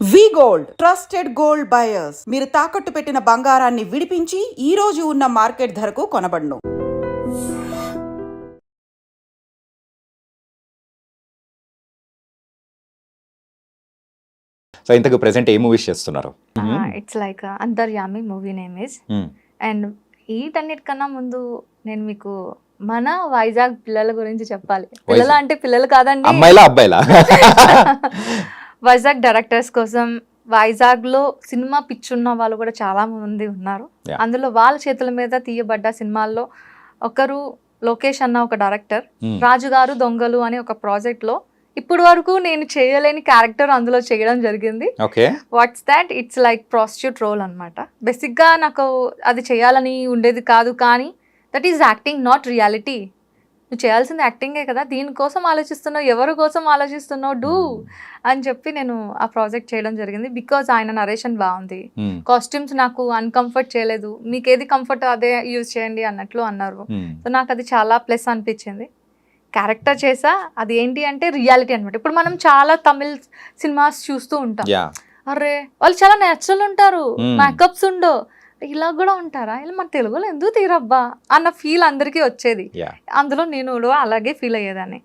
We gold trusted gold buyers మీరు తాకట్టు పెట్టిన బంగారాన్ని విడిపించి ఈ రోజు ఉన్న మార్కెట్ ధరకు కొనబడును. సో ఇంతకు ప్రెసెంట్ ఏ మూవీస్ చేస్తున్నారు? It's like Antaryami movie name is. And వీటన్నిటికన్నా ముందు నేను మీకు మన వైజాగ్ పిల్లల గురించి చెప్పాలి. పిల్లల అంటే పిల్లలు కాదండి. అమ్మాయిలా అబ్బాయిలా? వైజాగ్ డైరెక్టర్స్ కోసం వైజాగ్లో సినిమా పిచ్చున్న వాళ్ళు కూడా చాలా మంది ఉన్నారు. అందులో వాళ్ళ చేతుల మీద తీయబడ్డ సినిమాల్లో ఒకరు లోకేష్ అన్న ఒక డైరెక్టర్ మ్మ్. రాజుగారు దొంగలు అనే ఒక ప్రాజెక్ట్లో ఇప్పుడు వరకు నేను చేయలేని క్యారెక్టర్ అందులో చేయడం జరిగింది. What's that it's like prostitute role అనమాట బేసిక్గా నాకు అది చేయాలని ఉండేది కాదు కానీ that is acting not reality నువ్వు చేయాల్సింది యాక్టింగే కదా దీనికోసం ఆలోచిస్తున్నావు ఎవరి కోసం ఆలోచిస్తున్నావు డూ అని చెప్పి నేను ఆ ప్రాజెక్ట్ చేయడం జరిగింది. బికాజ్ ఆయన నరేషన్ బాగుంది. కాస్ట్యూమ్స్ నాకు అన్కంఫర్ట్ చేయలేదు. మీకు ఏది కంఫర్ట్ అదే యూజ్ చేయండి అన్నట్లు అన్నారు. సో నాకు అది చాలా ప్లస్ అనిపించింది. క్యారెక్టర్ చేసా అది ఏంటి అంటే రియాలిటీ అనమాట ఇప్పుడు మనం చాలా తమిళ్ సినిమాస్ చూస్తూ ఉంటాం. అరే వాళ్ళు చాలా నేచురల్ ఉంటారు. మేకప్స్ ఉండో ఇలా కూడా ఉంటారా? ఇలా మన తెలుగులో ఎందుకు తీరబ్బా? అన్న ఫీల్ అందరికీ వచ్చేది. అందులో నేను కూడా అలాగే ఫీల్ అయ్యేదాన్ని.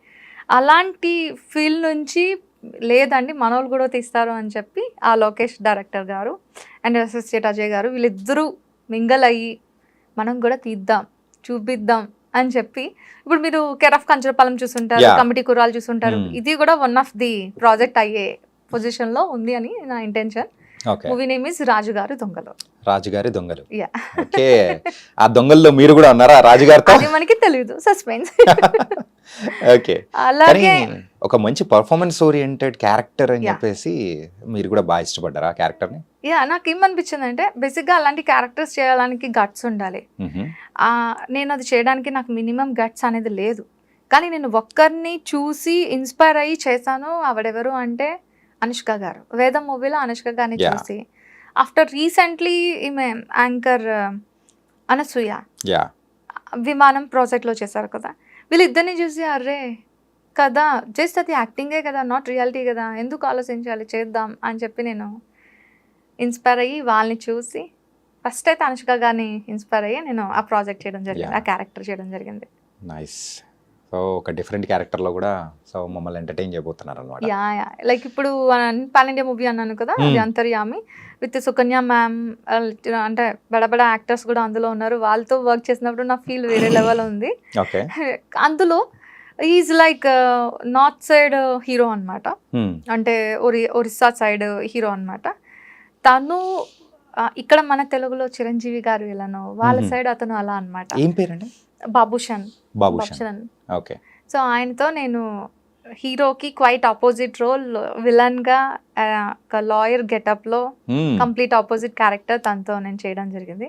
అలాంటి ఫీల్ నుంచి లేదండి మనోళ్ళు కూడా తీస్తారు అని చెప్పి ఆ Lokesh director garu and associate Ajay garu వీళ్ళిద్దరూ మింగల్ అయ్యి మనం కూడా తీద్దాం చూపిద్దాం అని చెప్పి ఇప్పుడు మీరు కేర్ ఆఫ్ కంచరపాలెం చూసుంటారు. కమిటీ కుర్రాలు చూసుంటారు. Hmm. ఇది కూడా వన్ ఆఫ్ ది ప్రాజెక్ట్ అయ్యే పొజిషన్లో ఉంది అని నా ఇంటెన్షన్ మూవీ నేమ్ ఇస్ రాజుగారు దొంగలు రాజుగారి దొంగలు యా ఓకే ఆ దొంగల్లో మీరు కూడా ఉన్నారా రాజుగారితో? మనకి తెలియదు సస్పెన్స్ ఓకే అలాగే ఒక మంచి పర్ఫార్మెన్స్ ఓరియంటెడ్ క్యారెక్టర్ అని. చెప్పేసి మీరు కూడా బాగా ఇష్టపడ్డారా ఆ క్యారెక్టర్ని యా నాకు ఏమనిపించింది అంటే బేసిక్గా అలాంటి క్యారెక్టర్స్ చేయడానికి గట్స్ ఉండాలి. ఆ, నేను అది చేయడానికి నాకు మినిమం గట్స్ అనేది లేదు. కానీ నేను ఒక్కరిని చూసి ఇన్స్పైర్ అయ్యి చేశాను ఆవిడెవరు అంటే అనుష్క గారు. వేదం మూవీలో అనుష్క గారిని. చూసి. ఆఫ్టర్ రీసెంట్లీ ఈమె యాంకర్ అనసూయ. యా విమానం ప్రాజెక్ట్లో చేశారు కదా. వీళ్ళిద్దరిని చూసి అర్రే కదా జస్ట్ అది యాక్టింగే కదా నాట్ రియాలిటీ కదా ఎందుకు ఆలోచించాలి చేద్దాం అని చెప్పి నేను ఇన్స్పైర్ అయ్యి వాళ్ళని చూసి ఫస్ట్ అయితే అనుష్క గారిని ఇన్స్పైర్ అయ్యి నేను ఆ ప్రాజెక్ట్ చేయడం జరిగింది. ఆ క్యారెక్టర్ చేయడం జరిగింది. నైస్ సో ఒక డిఫరెంట్ క్యారెక్టర్లో కూడా సో మమ్మల్ని ఎంటర్టైన్ చేయబోతున్నారు అనమాట యా యా. లైక్ ఇప్పుడు పాన్ ఇండియా మూవీ అన్నాను కదా అది. అంతర్యామి. విత్ సుకన్య మ్యామ్ అంటే బడబడ యాక్టర్స్ కూడా అందులో ఉన్నారు. వాళ్ళతో వర్క్ చేసినప్పుడు నా ఫీల్ వేరే లెవెల్ ఉంది. ఓకే. అందులో is like north side hero అన్నమాట. అంటే ఒరి ఒరిస్సా సైడ్ హీరో అన్నమాట. తను ఇక్కడ మన తెలుగులో చిరంజీవి గారు విలను వాళ్ళ. సైడ్ అతను అలా అన్నమాట. ఏం పేరండి? బాబుషన్ బాబుషన్ ఓకే. సో ఆయనతో నేను హీరోకి క్వైట్ ఆపోజిట్ రోల్ విలన్గా ఒక లాయర్ గెటప్లో కంప్లీట్ ఆపోజిట్ క్యారెక్టర్ తనతో నేను చేయడం జరిగింది.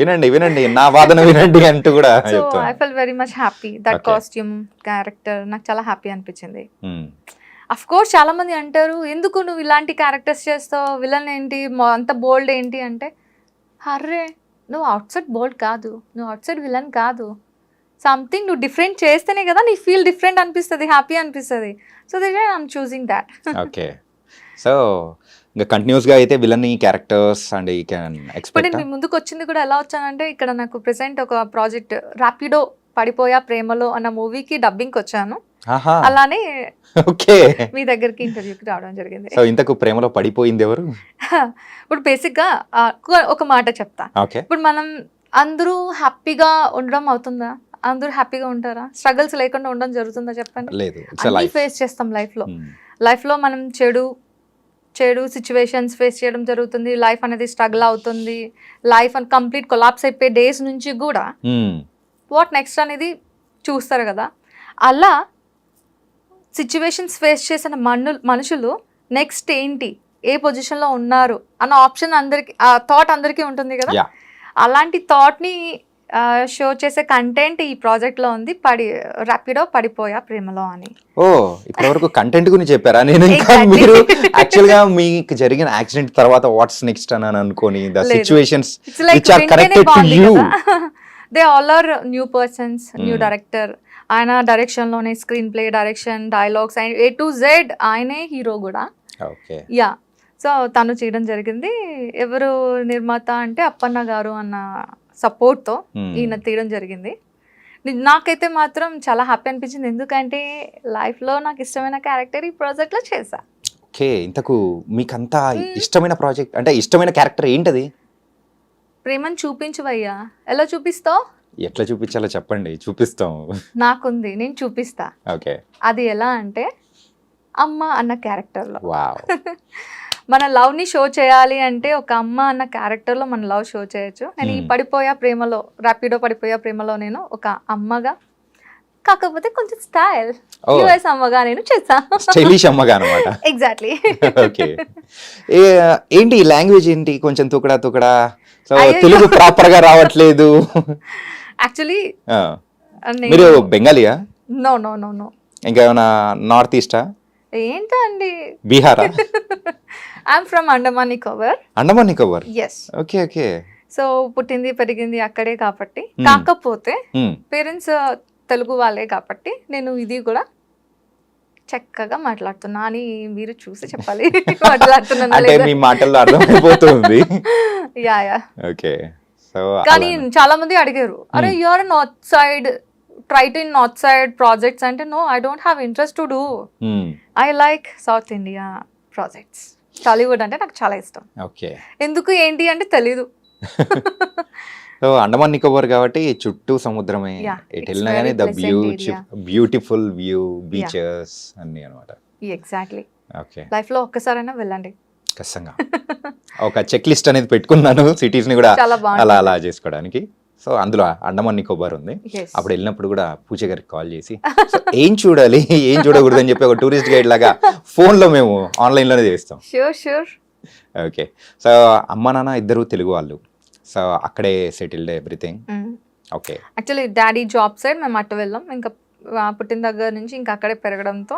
వినండి వినండి నా వాదన వినండి అంటూ కూడా so I felt very much happy that. Costume character నాకు చాలా హ్యాపీ అనిపించింది. అఫ్ కోర్స్ చాలా మంది అంటారు ఎందుకు నువ్వు ఇలాంటి క్యారెక్టర్స్ చేస్తావు? విలన్ ఏంటి? అంత బోల్డ్ ఏంటి? అంటే హర్రే నువ్వు అవుట్ సైడ్ బోల్డ్ కాదు. నువ్వు అవుట్ సైడ్ విలన్ కాదు. సంథింగ్ నువ్వు డిఫరెంట్ చేస్తేనే కదా నీ ఫీల్ డిఫరెంట్ అనిపిస్తుంది హ్యాపీ అనిపిస్తుంది. So they I'm choosing that okay so ఇంకా కంటిన్యూస్గా అయితే విలన్ క్యారెక్టర్స్ అండ్ ఈ ఇప్పుడు ఎక్స్పెక్ట్ నేను ముందుకు వచ్చింది కూడా ఎలా వచ్చానంటే ఇక్కడ నాకు ప్రెసెంట్ ఒక ప్రాజెక్ట్ ర్యాపిడో పడిపోయా ప్రేమలో అన్న మూవీకి డబ్బింగ్కి వచ్చాను అలానే ఓకే. మీ దగ్గరికి ఇంటర్వ్యూకి రావడం జరిగింది. సో ఇంతకు ప్రేమలో పడిపోయింది ఎవరు? ఇప్పుడు బేసిక్గా ఆ, ఒక- మాట చెప్తా. ఇప్పుడు మనం అందరూ హ్యాపీగా ఉండడం అవుతుందా? అందరూ హ్యాపీగా ఉంటారా? స్ట్రగల్స్ లేకుండా ఉండడం జరుగుతుందా చెప్పండి? లేదు ఇట్స్ అన్ని లైఫ్ ఫేస్ చేస్తాం లైఫ్లో లైఫ్లో మనం చెడు చెడు సిచ్యువేషన్స్ ఫేస్ చేయడం జరుగుతుంది. లైఫ్ అనేది స్ట్రగుల్ అవుతుంది. లైఫ్ అని కంప్లీట్ కొలాప్స్ అయిపోయే డేస్ నుంచి కూడా వాట్ నెక్స్ట్ అనేది చూస్తారు కదా? అలా సిచ్యువేషన్స్ ఫేస్ చేసిన మను మనుషులు నెక్స్ట్ ఏంటి ఏ పొజిషన్లో ఉన్నారు అన్న ఆప్షన్ అందరికి ఆ థాట్ అందరికీ ఉంటుంది కదా. అలాంటి థాట్ని షో చేసే కంటెంట్ ఈ ప్రాజెక్ట్లో ఉంది పడి ర్యాపిడో పడిపోయా ప్రేమలో అని ఓ ఇప్పటి వరకు కంటెంట్ గురించి చెప్పారా నేను ఇంకా. మీరు యాక్చువల్గా మీకు జరిగిన యాక్సిడెంట్ తర్వాత వాట్స్ నెక్స్ట్ అని అని అనుకోని the. Situations which are connected to you. They all are new persons new. Director ఆయన డైరెక్షన్లోనే screenplay direction dialogues and A to Z ఆయనే హీరో కూడా. యా సో తను చేయడం జరిగింది. ఎవరు నిర్మాత అంటే అప్పన్న గారు అన్న సపోర్ట్తో Hmm. ఈయన తీయడం జరిగింది. నాకైతే మాత్రం చాలా హ్యాపీ అనిపించింది. ఎందుకంటే లైఫ్లో నాకు ఇష్టమైన క్యారెక్టర్ ఈ ప్రాజెక్ట్లో చేశా. ఓకే ఇంతకు మీకంతా ఇష్టమైన ప్రాజెక్ట్ అంటే ఇష్టమైన క్యారెక్టర్ ఏంటది? ప్రేమను చూపించవయ్యా ఎలా చూపిస్తావు? ఎట్లా చూపించాలో చెప్పండి చూపిస్తాం. నాకుంది నేను చూపిస్తా. ఓకే. అది ఎలా అంటే అమ్మ అన్న క్యారెక్టర్లో. వావ్. మన లవ్ని షో చేయాలి అంటే ఒక అమ్మ అన్న క్యారెక్టర్లో మన లవ్ షో చేయొచ్చు. నేను ఈ Hmm. పడిపోయా ప్రేమలో ర్యాపిడో పడిపోయా ప్రేమలో నేను ఒక అమ్మగా కాకపోతే కొంచెం స్టైల్. యుఎస్ అమ్మగా నేను చేసా స్టైలిష్ అమ్మగా అనమాట ఎగ్జాక్ట్లీ ఓకే. ఏంటి లాంగ్వేజ్ ఏంటి? కొంచెం తుకడా తుకడా. తెలుగు ప్రాపర్గా రావట్లేదు. యాక్చువల్లీ మీరు బెంగాలీయా? నో నో నో నో ఇంకేమైనా నార్త్ ఈస్టా? ఏంటో అండి బీహారా? I'm from Andaman Nicobar Andaman Nicobar yes okay okay so పుట్టింది పెరిగింది అక్కడే కాబట్టి. Hmm. కాకపోతే Hmm. పేరెంట్స్ తెలుగు వాళ్ళే కాబట్టి నేను ఇది కూడా చక్కగా మాట్లాడుతున్నా అని మీరు చూసి చెప్పాలి. మాట్లాడుతున్నా అంటే మీ మాటల్లో అర్థమైపోతుంది. యా యా ఓకే సో కానీ చాలా మంది అడిగారు అరే you're north side try to in north side projects అంటే no I don't have interest to do I like south India projects Tollywood అంటే నాకు చాలా ఇష్టం. ఓకే. ఎందుకు ఏంటి అంటే తెలీదు. సో అండమాన్ నికోబార్ కాబట్టి చుట్టూ సముద్రమే. ఎటు వెళ్ళినా కానీ the beauty. Beautiful view beaches అన్ని అనమాట ఎగ్జాక్ట్లీ ఓకే. లైఫ్లో ఒక్కసారైనా వెళ్ళండి. ఖచ్చితంగా. ఒక చెక్ లిస్ట్ అనేది పెట్టుకున్నాను సిటీస్ని కూడా అలా అలా చేసుకోవడానికి. సో అందులో అండమాన్ నికోబార్ ఉంది. అప్పుడు వెళ్ళినప్పుడు కూడా పూజ గారికి కాల్ చేసి "So, ఏం చూడాలి? ఏం చూడకూడదు అని చెప్పి ఒక టూరిస్ట్ గైడ్ లాగా phone లో మేము ఆన్లైన్లోనే చేస్తాం. షూర్ షూర్ ఓకే సో అమ్మ నాన్న ఇద్దరు తెలుగు వాళ్ళు. సో అక్కడే settled everything okay actually daddy job side మేము అటు వెళ్ళాం. ఇంకా పుట్టిన దగ్గర నుంచి ఇంకా అక్కడే పెరగడంతో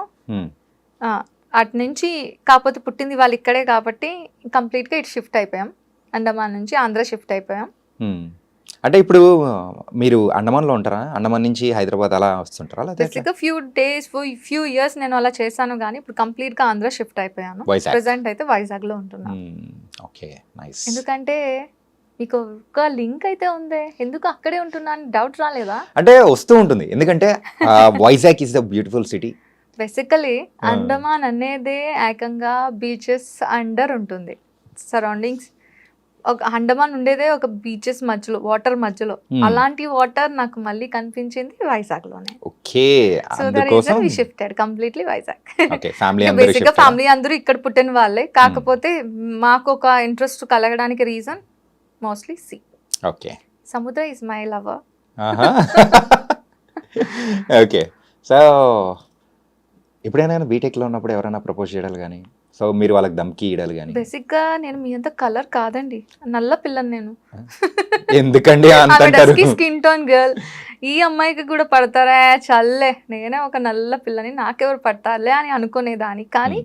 ఆ, అటు నుంచి కాకపోతే పుట్టింది వాళ్ళు ఇక్కడే కాబట్టి కంప్లీట్గా ఇటు షిఫ్ట్ అయిపోయాం. అండమాన్ నుంచి ఆంధ్ర షిఫ్ట్ అయిపోయాం. అంటే ఇప్పుడు మీరు అండమాన్లో ఉంటారా? అండమాన్ నుంచి హైదరాబాద్ అలా వస్తుంటారా? బేసిక్గా ఫ్యూ డేస్ ఫ్యూ ఇయర్స్ నేను అలా చేశాను కానీ ఇప్పుడు కంప్లీట్గా ఆంధ్ర షిఫ్ట్ అయిపోయాను. ప్రెసెంట్ అయితే వైజాగ్లో ఉంటున్నాను. ఓకే. నైస్. ఎందుకంటే మీకు ఒక లింక్ అయితే ఉందే. ఎందుకు అక్కడే ఉంటున్నా అని డౌట్ రాలేదా? అంటే వస్తూ ఉంటుంది. ఎందుకంటే Vizag is the beautiful city basically. Andaman అనేదే ఏకంగా బీచెస్ అండర్ ఉంటుంది. సరౌండింగ్స్ ఒక అండమాన్ ఉండేదే ఒక బీచెస్ మధ్యలో వాటర్ మధ్యలో. Hmm. అలాంటి వాటర్ నాకు మళ్ళీ కనిపించింది వైజాగ్లోనే okay so reason we shifted completely Vizag. Okay family అందరూ బేసిక్ ఫ్యామిలీ అందరూ ఇక్కడ పుట్టిన వాళ్ళే. కాకపోతే మాకు ఒక ఇంట్రెస్ట్ కలగడానికి రీజన్ మోస్ట్లీ సి. ఓకే సముద్ర is my lover okay so ఎప్పుడైనా బీటెక్లో ఉన్నప్పుడు ఎవరైనా ప్రపోజ్ చేయడాలు కానీ సో మీరు వాళ్ళకి దమ్కి ఇయ్యడాలు కానీ? బేసిక్గా నేను మీ అంత కలర్ కాదండి. నల్ల పిల్లని నేను. ఎందుకండి స్కిన్ టోన్ గర్ల్ ఈ అమ్మాయికి కూడా పడతారా? చల్లే. నేనే ఒక నల్ల పిల్లని నాకెవరు పడతారులే అని అనుకునేదాన్ని. కానీ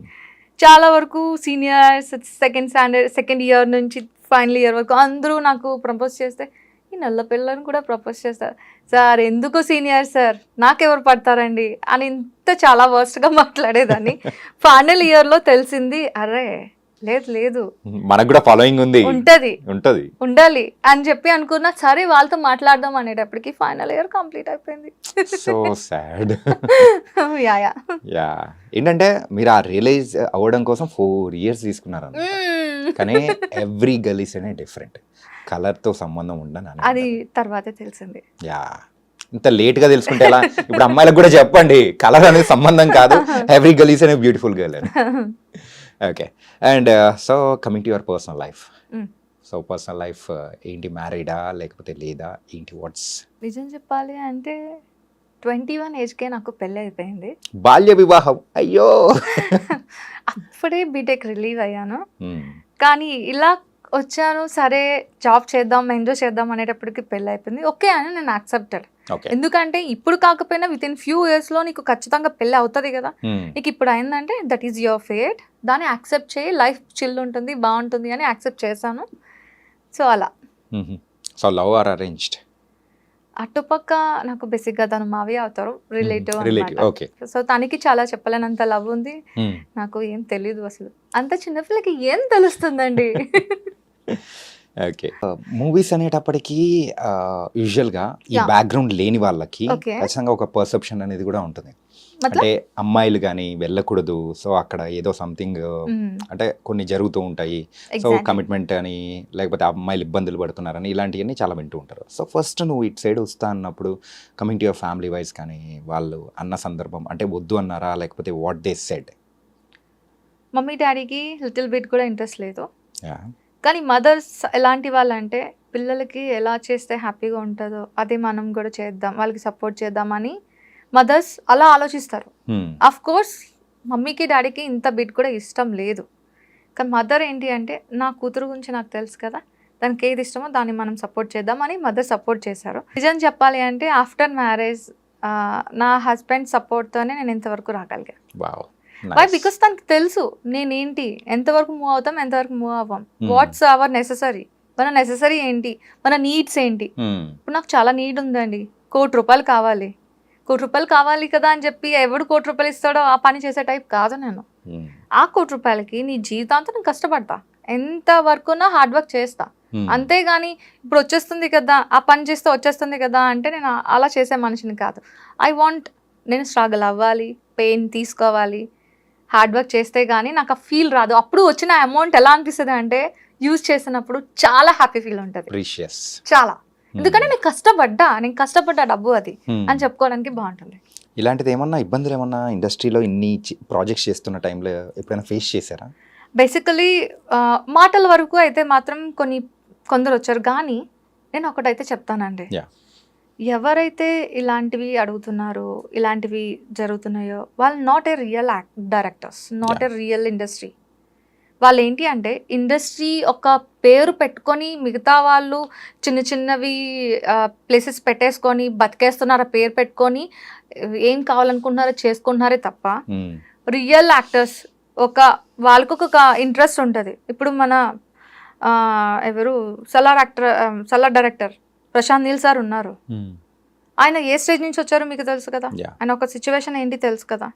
చాలా వరకు seniors second standard second year నుంచి ఫైనల్ ఇయర్ వరకు అందరూ నాకు ప్రపోజ్ చేస్తే ఈ నల్ల పిల్లని కూడా ప్రపోజ్ చేస్తారు. సార్ ఎందుకు సీనియర్ సార్? నాకెవరు పడతారండి? అని ఇంత చాలా వర్స్ట్గా మాట్లాడేదాన్ని. ఫైనల్ ఇయర్లో తెలిసింది అరే లేదు లేదు. మనకు కూడా ఫాలోయింగ్ ఉంది. ఉంటది. ఉంటది. ఉండాలి అని చెప్పి అనుకున్నా సరే వాళ్ళతో మాట్లాడదాం అనేటప్పటికి ఫైనల్ ఇయర్ కంప్లీట్ అయిపోయింది. So sad yeah yeah yeah ఏంటంటే మీరు ఆ రియలైజ్ అవ్వడం కోసం ఫోర్ ఇయర్స్ తీసుకున్నారు. కానీ ఎవ్రీ గలీస్ అనే డిఫరెంట్ కలర్తో సంబంధం ఉండని అది తర్వాతే తెలిసింది. యా ఇంత లేట్గా తెలుసుకుంటే ఎలా? ఇప్పుడు అమ్మాయిలకు కూడా చెప్పండి. కలర్ అనేది సంబంధం కాదు. ఎవ్రీ గలీస్ అనే. బ్యూటిఫుల్ గర్ల్ అని okay and so coming to your personal life. So personal life ఏంటి? మ్యారీడా లేకపోతే లేదా? ఏంటి? వాట్స్ నిజం చెప్పాలి అంటే ట్వంటీ వన్ ఏజ్కే నాకు పెళ్ళి అయిపోయింది. బాల్య వివాహం. అయ్యో! అప్పుడే బీటెక్ రిలీవ్ అయ్యాను. Mm. కానీ ఇలా వచ్చాను సరే జాబ్ చేద్దాం ఎంజాయ్ చేద్దాం అనేటప్పటికి పెళ్ళి అయిపోయింది. ఓకే అని నేను యాక్సెప్టెడ్ ఎందుకంటే ఇప్పుడు కాకపోయినా విత్ ఇన్ ఫ్యూ ఇయర్స్లో నీకు ఖచ్చితంగా పెళ్ళి అవుతుంది కదా. నీకు ఇప్పుడు అయిందంటే దట్ ఈస్ యువర్ ఫేట్ దాన్ని యాక్సెప్ట్ చేయి లైఫ్ చిల్ ఉంటుంది బాగుంటుంది అని యాక్సెప్ట్ చేశాను. సో అలా. సో లవ్ ఆర్ అరేంజ్డ్ అటుపక్క నాకు బేసిక్గా తను మావి అవుతారు రిలేటివ్ ఓకే. సో తనకి చాలా చెప్పలేనంత లవ్ ఉంది. నాకు ఏం తెలియదు అసలు. అంత చిన్నపిల్లకి ఏం తెలుస్తుందండి? ఓకే మూవీస్ అనేటప్పటికీ యూజువల్గా ఈ Yeah. బ్యాక్గ్రౌండ్ లేని వాళ్ళకి. ఖచ్చితంగా ఒక పర్సెప్షన్ అనేది కూడా ఉంటుంది. అంటే అమ్మాయిలు కానీ వెళ్ళకూడదు. సో అక్కడ ఏదో సంథింగ్ మ్మ్. అంటే కొన్ని జరుగుతూ ఉంటాయి. సో. కమిట్మెంట్ అని లేకపోతే అమ్మాయిలు ఇబ్బందులు పడుతున్నారని ఇలాంటివన్నీ చాలా వింటూ ఉంటారు. సో ఫస్ట్ నువ్వు ఇటు సైడ్ వస్తా అన్నప్పుడు coming to your family wise కానీ వాళ్ళు అన్న సందర్భం అంటే వద్దు అన్నారా? లేకపోతే వాట్ దే సెడ్ మమ్మీ డాడీకి లిటిల్ బిట్ కూడా ఇంట్రెస్ట్ లేదు. కానీ మదర్స్ ఎలాంటి వాళ్ళంటే పిల్లలకి ఎలా చేస్తే హ్యాపీగా ఉంటుందో అదే మనం కూడా చేద్దాం వాళ్ళకి సపోర్ట్ చేద్దామని మదర్స్ అలా ఆలోచిస్తారు. అఫ్ కోర్స్ మమ్మీకి డాడీకి ఇంత బిట్ కూడా ఇష్టం లేదు. కానీ మదర్ ఏంటి అంటే నా కూతురు గురించి నాకు తెలుసు కదా దానికి ఏది ఇష్టమో దాన్ని మనం సపోర్ట్ చేద్దామని మదర్ సపోర్ట్ చేశారు. నిజం చెప్పాలి అంటే ఆఫ్టర్ మ్యారేజ్ నా హస్బెండ్ సపోర్ట్తోనే నేను ఇంతవరకు రాగలిగా వావ్. వై బికాస్ తనకి తెలుసు. నేనేంటి? ఎంతవరకు మూవ్ అవుతాం ఎంతవరకు మూవ్ అవ్వం. Hmm. వాట్స్ అవర్ నెససరీ మన నెససరీ ఏంటి? మన నీడ్స్ ఏంటి? ఇప్పుడు నాకు చాలా నీడ్ ఉందండి. కోటి రూపాయలు కావాలి. కోటి రూపాయలు కావాలి కదా అని చెప్పి ఎవడు కోటి రూపాయలు ఇస్తాడో ఆ పని చేసే టైప్ కాదు నేను. ఆ కోటి రూపాయలకి నీ జీవితాంతం నేను కష్టపడతా. ఎంత వర్క్ హార్డ్ వర్క్ చేస్తా. అంతేగాని ఇప్పుడు వచ్చేస్తుంది కదా ఆ పని చేస్తే వచ్చేస్తుంది కదా అంటే నేను అలా చేసే మనిషిని కాదు. ఐ వాంట్ నేను స్ట్రగుల్ అవ్వాలి పెయిన్ తీసుకోవాలి హార్డ్ వర్క్ చేస్తే కానీ నాకు ఆ ఫీల్ రాదు. అప్పుడు వచ్చిన అమౌంట్ ఎలా అనిపిస్తుంది అంటే యూజ్ చేసినప్పుడు చాలా హ్యాపీ ఫీల్ ఉంటుంది. చాలా. ఎందుకంటే నేను కష్టపడ్డా నేను కష్టపడ్డా డబ్బు అది. అని చెప్పుకోవడానికి బాగుంటుంది. ఇలాంటిది ఏమన్నా ఇబ్బందులు ఏమన్నా ఇండస్ట్రీలో ఇన్ని ప్రాజెక్ట్స్ చేస్తున్న టైంలో ఎప్పుడైనా ఫేస్ చేశారా? బేసికలీ మాటల వరకు అయితే మాత్రం కొన్ని కొందరు వచ్చారు. కానీ నేను ఒకటైతే చెప్తానండి. ఎవరైతే ఇలాంటివి అడుగుతున్నారో ఇలాంటివి జరుగుతున్నాయో వాళ్ళు not a real directors not a real industry వాళ్ళు ఏంటి అంటే ఇండస్ట్రీ ఒక పేరు పెట్టుకొని మిగతా వాళ్ళు చిన్న చిన్నవి ప్లేసెస్ పెట్టేసుకొని బతికేస్తున్నారు ఆ పేరు పెట్టుకొని ఏం కావాలనుకుంటున్నారో చేసుకుంటున్నారే తప్ప. రియల్ యాక్టర్స్ ఒక వాళ్ళకు ఒక ఇంట్రెస్ట్ ఉంటుంది. ఇప్పుడు మన ఎవరు Salaar actor Salaar director Prashanth Neel sir ఉన్నారు మ్మ్. ఆయన ఏ స్టేజ్ నుంచి వచ్చారో మీకు తెలుసు కదా. ఆయన ఒక సిచ్యువేషన్ ఏంటి తెలుసు కదా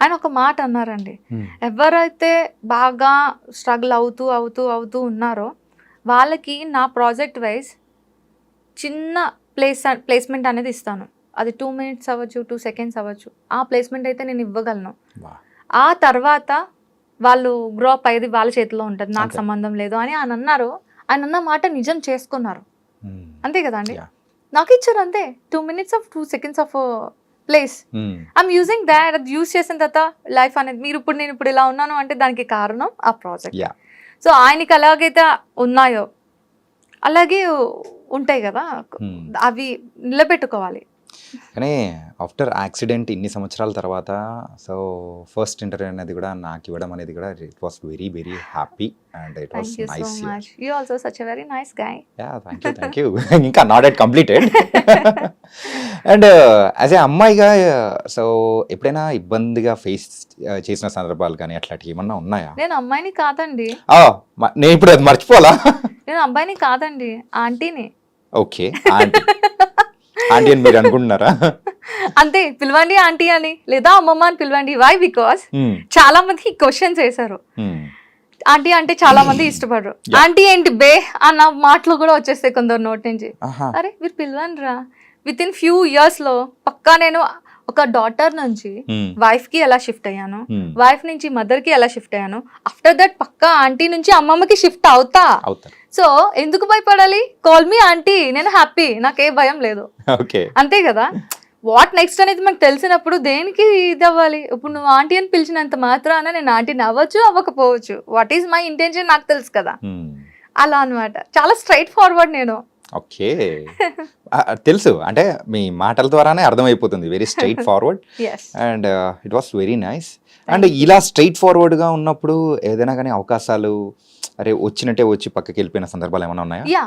ఆయన ఒక మాట అన్నారండి మ్మ్. ఎవరైతే బాగా స్ట్రగుల్ అవుతూ అవుతూ అవుతూ ఉన్నారో వాళ్ళకి నా ప్రాజెక్ట్ వైజ్ చిన్న ప్లేస్ ప్లేస్మెంట్ అనేది ఇస్తాను అది టూ మినిట్స్ అవ్వచ్చు టూ సెకండ్స్ అవ్వచ్చు ఆ ప్లేస్మెంట్ అయితే నేను ఇవ్వగలను. ఆ తర్వాత వాళ్ళు గ్రో అప్ అయ్యేది వాళ్ళ చేతిలో ఉంటుంది నాకు. సంబంధం లేదు అని ఆయన అన్నారు ఆయన అన్న మాట నిజం చేసుకున్నారు. అంతే కదా అండి. నాకు ఇచ్చారు అంతే two minutes of two seconds of place. I'm using that అది యూజ్ చేసిన తర్వాత లైఫ్ అనేది మీరు ఇప్పుడు నేను ఇప్పుడు ఇలా ఉన్నాను అంటే దానికి కారణం ఆ ప్రాజెక్ట్. సో ఆయనకి ఎలాగైతే ఉన్నాయో అలాగే ఉంటాయి కదా Hmm. అవి నిలబెట్టుకోవాలి కానీ ఆఫ్టర్ యాక్సిడెంట్ ఇన్ని సంవత్సరాల తర్వాత సో ఫస్ట్ ఇంటర్వ్యూ అనేది కూడా నాకు ఇవ్వడం అనేది కూడా it was very very happy and it was nice you also such a very nice guy yeah thank you thank you ఇంకా not at completed and as a అమ్మాయిగా సో ఎప్పుడైనా ఇబ్బందిగా ఫేస్ చేసిన సందర్భాలు కానీ అట్లాంటివి ఏమన్నా ఉన్నాయా? నేను అమ్మాయిని కాదండి. నేను ఇప్పుడు అది మర్చిపోవాలా? నేను అబ్బాయిని కాదండి ఆంటీని. Okay aunty. ఆంటీ అని మీరు అనుకుంటున్నారా? అంతే పిలవండి ఆంటీ అని లేదా అమ్మమ్మ అని పిలవండి. వై బికాస్ Hmm, చాలా మంది క్వశ్చన్స్ వేశారు hmm. ఆంటీ అంటే చాలా మంది ఇష్టపడరు. ఆంటీ ఏంటి బే అన్న మాటలు కూడా వచ్చేస్తాయి కొందరు నోటి నుంచి. అరే మీరు పిలవండి రా. విత్ ఇన్ ఫ్యూ ఇయర్స్లో పక్కా నేను ఒక డాటర్ నుంచి Hmm, వైఫ్కి ఎలా షిఫ్ట్ అయ్యాను? Hmm. వైఫ్ నుంచి మదర్కి ఎలా షిఫ్ట్ అయ్యాను? ఆఫ్టర్ దట్ పక్కా ఆంటీ నుంచి అమ్మమ్మకి షిఫ్ట్ అవుతా? సో ఎందుకు భయపడాలి? కాల్ మీ ఆంటీ నేను హ్యాపీ నాకే భయం లేదు. ఓకే. అంతే కదా? వాట్ నెక్స్ట్ అనేది మనకు తెలిసినప్పుడు దేనికి ఇది అవ్వాలి? ఇప్పుడు నువ్వు ఆంటీ అని పిలిచినంత మాత్రాన నేను ఆంటీని అవ్వచ్చు అవ్వకపోవచ్చు. వాట్ ఈజ్ మై ఇంటెన్షన్ నాకు తెలుసు కదా? Hmm. అలా అన్నమాట. చాలా స్ట్రైట్ ఫార్వర్డ్ నేను. ఓకే. తెలుసు. అంటే మీ మాటల ద్వారానే అర్థమైపోతుంది. Very straight forward and it was very nice and ఇలా స్ట్రైట్ ఫార్వర్డ్గా ఉన్నప్పుడు ఏదైనా కానీ అవకాశాలు అరే వచ్చినట్టే వచ్చి పక్కకి వెళ్ళిపోయిన సందర్భాలు ఏమైనా ఉన్నాయా yeah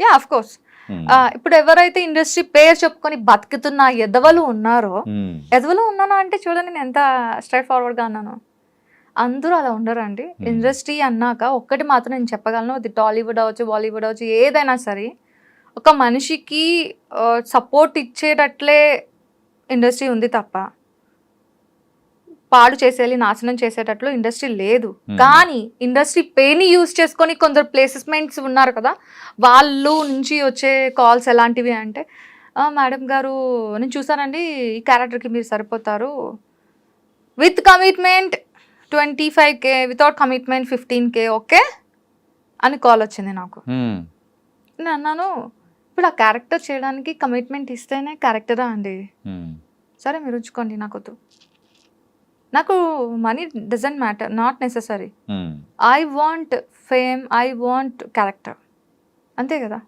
yeah of course Hmm. ఇప్పుడు ఎవరైతే ఇండస్ట్రీ పేరు చెప్పుకొని బతుకుతున్న ఎదవలు ఉన్నారో Hmm. ఎదవలు ఉన్నాను అంటే చూడండి నేను ఎంత స్ట్రైట్ ఫార్వర్డ్గా అన్నాను అందరూ అలా ఉండరండి Hmm. ఇండస్ట్రీ అన్నాక ఒక్కటి మాత్రం నేను చెప్పగలను అది టాలీవుడ్ అవ్వచ్చు బాలీవుడ్ అవ్వచ్చు ఏదైనా సరే ఒక మనిషికి సపోర్ట్ ఇచ్చేటట్లే ఇండస్ట్రీ ఉంది తప్ప పాడు చేసేయాలి నాశనం చేసేటట్లు ఇండస్ట్రీ లేదు Hmm. కానీ ఇండస్ట్రీ పేని యూజ్ చేసుకొని కొందరు ప్లేసెస్మెంట్స్ ఉన్నారు కదా వాళ్ళు నుంచి వచ్చే కాల్స్ ఎలాంటివి అంటే "ఆ, మేడం గారు నేను చూసానండి ఈ క్యారెక్టర్కి మీరు సరిపోతారు with commitment twenty five K without commitment fifteen K okay అని కాల్ వచ్చింది నాకు Hmm. నేను అన్నాను ఇప్పుడు ఆ క్యారెక్టర్ చేయడానికి కమిట్మెంట్ ఇస్తేనే క్యారెక్టరా అండి Hmm. సరే మీరు ఉంచుకోండి నాకు నాకు money doesn't matter not necessary. I want fame I want character అంతే కదా.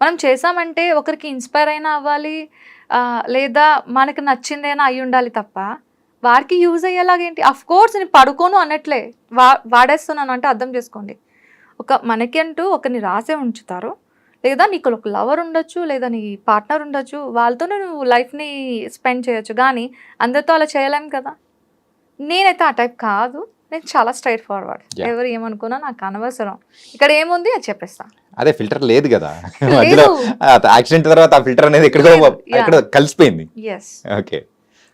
మనం చేసామంటే ఒకరికి ఇన్స్పైర్ అయినా అవ్వాలి లేదా మనకి నచ్చిందైనా అయి ఉండాలి తప్ప వారికి యూజ్ అయ్యేలాగేంటి? అఫ్ కోర్స్ నేను పడుకోను అనట్లే వా వాడేస్తున్నాను అంటే అర్థం చేసుకోండి. ఒక మనకి అంటూ ఒకరిని రాసే ఉంచుతారు లేదా నీకు ఒక లవర్ ఉండొచ్చు లేదా నీ పార్ట్నర్ ఉండొచ్చు వాళ్ళతో నువ్వు లైఫ్ని స్పెండ్ చేయొచ్చు కానీ అందరితో అలా చేయలేం కదా? నేనైతే ఆ టైప్ కాదు. నేను చాలా స్ట్రైట్ ఫార్వర్డ్. ఎవరు ఏమనుకున్నా నాకు అనవసరం. ఇక్కడ ఏముంది? అది చెప్పేస్తా. అదే ఫిల్టర్ లేదు కదా. మధ్యలో యాక్సిడెంట్ తర్వాత ఆ ఫిల్టర్ అనేది ఎక్కడికో yeah. ఎక్కడ కలిసిపోయింది. ఎస్ ఓకే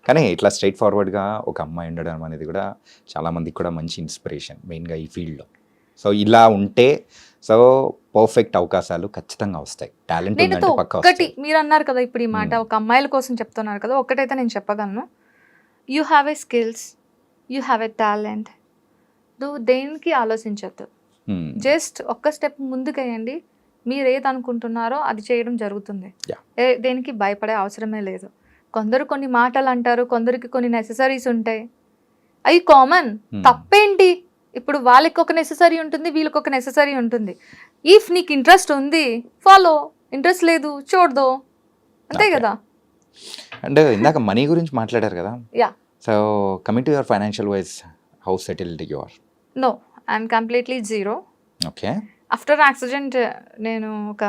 కానీ ఇట్లా స్ట్రైట్ ఫార్వర్డ్గా ఒక అమ్మాయి ఉండడం అనేది కూడా చాలా మందికి కూడా మంచి ఇన్స్పిరేషన్ మెయిన్గా ఈ ఫీల్డ్లో సో ఇలా ఉంటే సో పర్ఫెక్ట్ అవకాశాలు ఖచ్చితంగా వస్తాయి. టాలెంట్ వస్తాయి. మీరు అన్నారు కదా ఇప్పుడు ఈ మాట Hmm. ఒక అమ్మాయిల కోసం చెప్తున్నారు కదా ఒక్కటైతే నేను చెప్పగలను. You have a skills you have a talent. నువ్వు దేనికి ఆలోచించద్దు. Hmm. జస్ట్ ఒక్క స్టెప్ ముందుకేయండి మీరు ఏది అనుకుంటున్నారో అది చేయడం జరుగుతుంది. దేనికి భయపడే అవసరమే లేదు. కొందరు కొన్ని మాటలు అంటారు కొందరికి కొన్ని నెససరీస్ ఉంటాయి. అవి కామన్. Hmm. తప్పేంటి? ఇప్పుడు వాళ్ళకి ఒక నెససరీ ఉంటుంది వీళ్ళకి ఒక నెససరీ ఉంటుంది. ఇఫ్ నీకు ఇంట్రెస్ట్ ఉంది ఫాలో. ఇంట్రెస్ట్ లేదు చూడదు. అంతే. కదా? అండ్ ఇందాక మనీ గురించి మాట్లాడారు కదా? Yeah. So coming to your financial wise how settled you are no I'm completely zero okay after accident నేను ఒక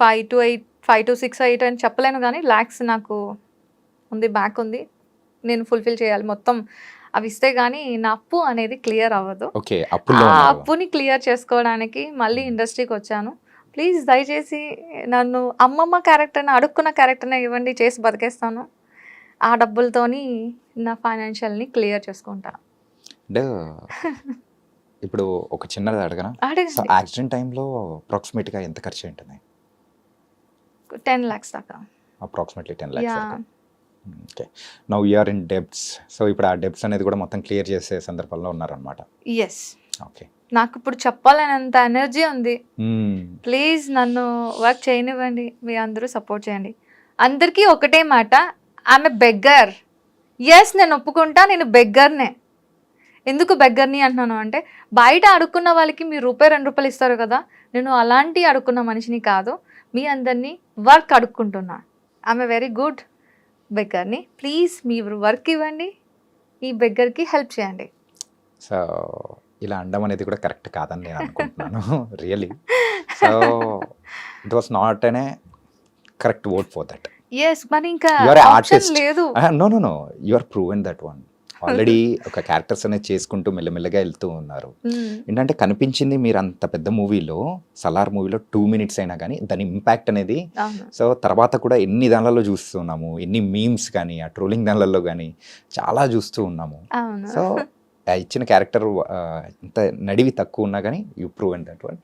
five to eight five to six eight అని చెప్పలేను కానీ ల్యాక్స్ నాకు ఉంది బ్యాక్ ఉంది. నేను ఫుల్ఫిల్ చేయాలి మొత్తం. అవి ఇస్తే కానీ నా అప్పు అనేది క్లియర్ అవ్వదు. ఓకే అప్పుల్లో ఆ. అప్పుని క్లియర్ చేసుకోవడానికి మళ్ళీ ఇండస్ట్రీకి వచ్చాను. ప్లీజ్ దయచేసి నన్ను అమ్మమ్మ క్యారెక్టర్ని అడుక్కున్న క్యారెక్టర్ని ఇవ్వండి చేసి బతికేస్తాను. ఆ డబ్బులతోని నా ఫైనాన్షియల్ని క్లియర్ చేసుకుంటా. అంటే ఇప్పుడు ఒక చిన్నది అడగనా? సో యాక్సిడెంట్ టైంలో అప్రాక్సిమేట్గా ఎంత ఖర్చు ఉంటుంది టెన్ ల్యాక్స్ దాకా. Approximately ten lakhs okay. Now you're in debts. So ఇప్పుడు ఆ డెబ్ట్స్ అనేది కూడా మొత్తం క్లియర్ చేసే సందర్భంలో ఉన్నారనమాట ఎస్ ఓకే. నాకు ఇప్పుడు చెప్పాలనేంత ఎనర్జీ ఉంది. ప్లీజ్ నన్ను వర్క్ చేయనివ్వండి. మీ అందరూ సపోర్ట్ చేయండి. అందరికీ ఒకటే మాట. ఆమె బెగ్గర్. ఎస్ నేను ఒప్పుకుంటా నేను బెగ్గర్నే. ఎందుకు బెగ్గర్ని అంటున్నాను అంటే బయట అడుక్కున్న వాళ్ళకి మీరు రూపాయి రెండు రూపాయలు ఇస్తారు కదా నేను అలాంటి అడుక్కున్న మనిషిని కాదు మీ అందరినీ వర్క్ అడుక్కుంటున్నా. ఆమె వెరీ గుడ్ బెగ్గర్ని. ప్లీజ్ మీరు వర్క్ ఇవ్వండి ఈ బెగ్గర్కి హెల్ప్ చేయండి. సో ఇలా అనడం అనేది కూడా కరెక్ట్ కాదని నేను అనుకుంటున్నాను really so it was not అనే correct word for that yes మరి ఇంకా. లేదు. No no no you are proven that one already ఒక క్యారెక్టర్స్ అనేది చేసుకుంటూ మెల్లమెల్లగా వెళ్తూ ఉన్నారు. మ్మ్. ఏంటంటే కనిపించింది మీరు అంత పెద్ద మూవీలో సలార్ మూవీలో టూ మినిట్స్ అయినా కానీ దాని ఇంపాక్ట్ అనేది సో తర్వాత కూడా ఎన్ని దానిలలో చూస్తున్నాము ఎన్ని మీమ్స్ కానీ ఆ ట్రోలింగ్ దానిలలో కానీ చాలా చూస్తూ ఉన్నాము. సో ఇచ్చిన క్యారెక్టర్ ఇంత నడివి తక్కువ ఉన్నా కానీ you prove and that one